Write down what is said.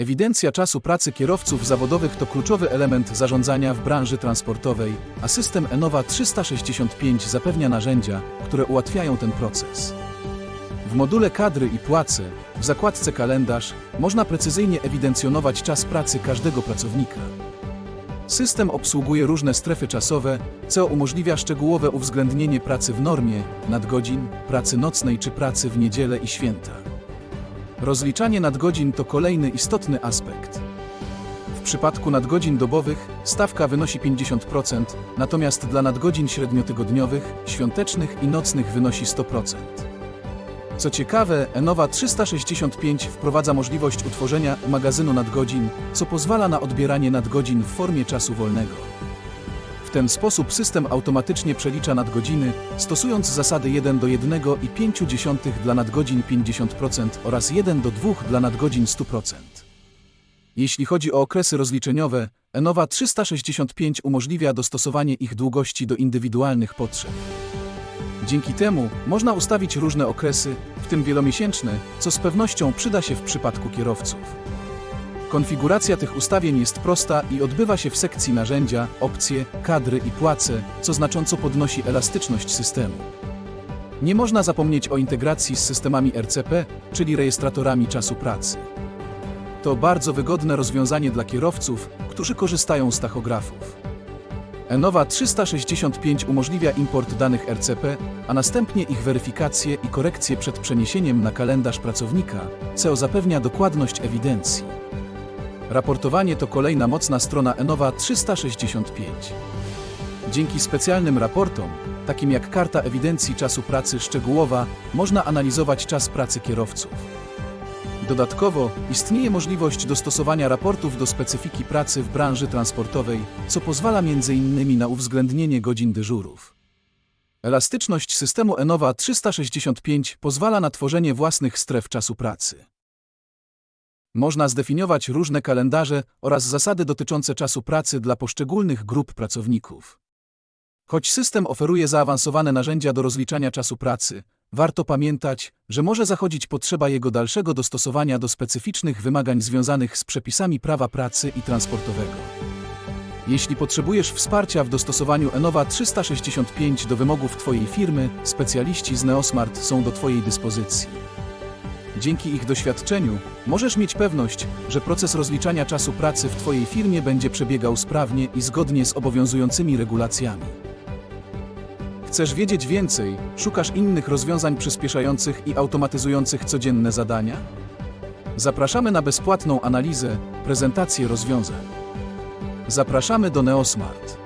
Ewidencja czasu pracy kierowców zawodowych to kluczowy element zarządzania w branży transportowej, a system Enova 365 zapewnia narzędzia, które ułatwiają ten proces. W module kadry i płace, w zakładce kalendarz, można precyzyjnie ewidencjonować czas pracy każdego pracownika. System obsługuje różne strefy czasowe, co umożliwia szczegółowe uwzględnienie pracy w normie, nadgodzin, pracy nocnej czy pracy w niedzielę i święta. Rozliczanie nadgodzin to kolejny istotny aspekt. W przypadku nadgodzin dobowych stawka wynosi 50%, natomiast dla nadgodzin średniotygodniowych, świątecznych i nocnych wynosi 100%. Co ciekawe, Enova 365 wprowadza możliwość utworzenia magazynu nadgodzin, co pozwala na odbieranie nadgodzin w formie czasu wolnego. W ten sposób system automatycznie przelicza nadgodziny, stosując zasady 1 do 1,5 dla nadgodzin 50% oraz 1 do 2 dla nadgodzin 100%. Jeśli chodzi o okresy rozliczeniowe, Enova 365 umożliwia dostosowanie ich długości do indywidualnych potrzeb. Dzięki temu można ustawić różne okresy, w tym wielomiesięczne, co z pewnością przyda się w przypadku kierowców. Konfiguracja tych ustawień jest prosta i odbywa się w sekcji narzędzia, opcje, kadry i płace, co znacząco podnosi elastyczność systemu. Nie można zapomnieć o integracji z systemami RCP, czyli rejestratorami czasu pracy. To bardzo wygodne rozwiązanie dla kierowców, którzy korzystają z tachografów. Enova 365 umożliwia import danych RCP, a następnie ich weryfikację i korekcję przed przeniesieniem na kalendarz pracownika, co zapewnia dokładność ewidencji. Raportowanie to kolejna mocna strona Enova 365. Dzięki specjalnym raportom, takim jak karta ewidencji czasu pracy szczegółowa, można analizować czas pracy kierowców. Dodatkowo istnieje możliwość dostosowania raportów do specyfiki pracy w branży transportowej, co pozwala m.in. na uwzględnienie godzin dyżurów. Elastyczność systemu Enova 365 pozwala na tworzenie własnych stref czasu pracy. Można zdefiniować różne kalendarze oraz zasady dotyczące czasu pracy dla poszczególnych grup pracowników. Choć system oferuje zaawansowane narzędzia do rozliczania czasu pracy, warto pamiętać, że może zachodzić potrzeba jego dalszego dostosowania do specyficznych wymagań związanych z przepisami prawa pracy i transportowego. Jeśli potrzebujesz wsparcia w dostosowaniu Enova 365 do wymogów Twojej firmy, specjaliści z Neosmart są do Twojej dyspozycji. Dzięki ich doświadczeniu możesz mieć pewność, że proces rozliczania czasu pracy w Twojej firmie będzie przebiegał sprawnie i zgodnie z obowiązującymi regulacjami. Chcesz wiedzieć więcej? Szukasz innych rozwiązań przyspieszających i automatyzujących codzienne zadania? Zapraszamy na bezpłatną analizę, prezentację rozwiązań. Zapraszamy do Neosmart.